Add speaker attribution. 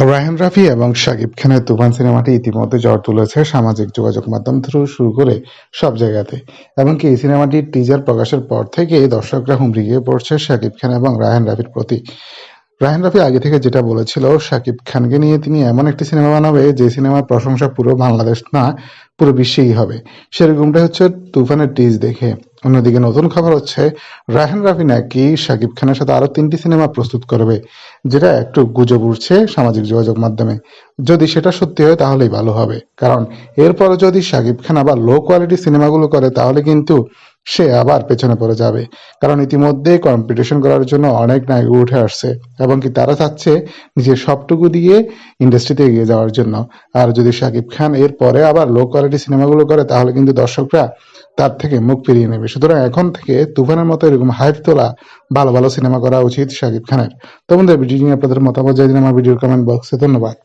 Speaker 1: রায়হান রাফি এবং শাকিব খানের তুফান সিনেমাটি ইতিমধ্যে ঝড় তুলেছে সামাজিক যোগাযোগ মাধ্যম থেকে শুরু করে সব জায়গাতে। এমনকি এই সিনেমাটির টিজার প্রকাশের পর থেকেই দর্শকরা হুমড়ি গিয়ে পড়ছে শাকিব খান এবং রায়হান রাফির প্রতি। রায়হান রাফি আগে থেকে যেটা বলেছিল, শাকিব খানকে নিয়ে তিনি এমন একটি সিনেমা বানাবে যে সিনেমার প্রশংসা পুরো বাংলাদেশ না, পুরো বিশ্বেই হবে। সেরকমটা হচ্ছে তুফানের টিজ দেখে। অন্যদিকে নতুন খবর হচ্ছে রাহেন রাফি নাকি শাকিব খানের সাথে আরও তিনটি সিনেমা প্রস্তুত করবে, যেটা একটু গুজব উঠছে সামাজিক যোগাযোগ মাধ্যমে। যদি সেটা সত্যি হয়, তাহলেই ভালো হবে। কারণ এরপর যদি শাকিব খান আবার লো কোয়ালিটি সিনেমাগুলো করে, তাহলে কিন্তু সে আবার পেছনে পড়ে যাবে। কারণ ইতিমধ্যে কম্পিটিশন করার জন্য অনেক নায়ক উঠে আসছে এবং কি তারা চাচ্ছে নিজের সবটুকু দিয়ে ইন্ডাস্ট্রিতে এগিয়ে যাওয়ার জন্য। আর যদি শাকিব খান এর পরে আবার লো কোয়ালিটি সিনেমাগুলো করে, তাহলে কিন্তু দর্শকরা তার থেকে মুখ ফিরিয়ে নেবে। সুতরাং এখন থেকে তুফানের মতো এরকম হাইপ তোলা ভালো ভালো সিনেমা করা উচিত শাকিব খানের। তো বন্ধুরা ভিডিও নিয়ে আপনাদের মতামত জানিয়ে আমার ভিডিওর কমেন্ট বক্সে ধন্যবাদ।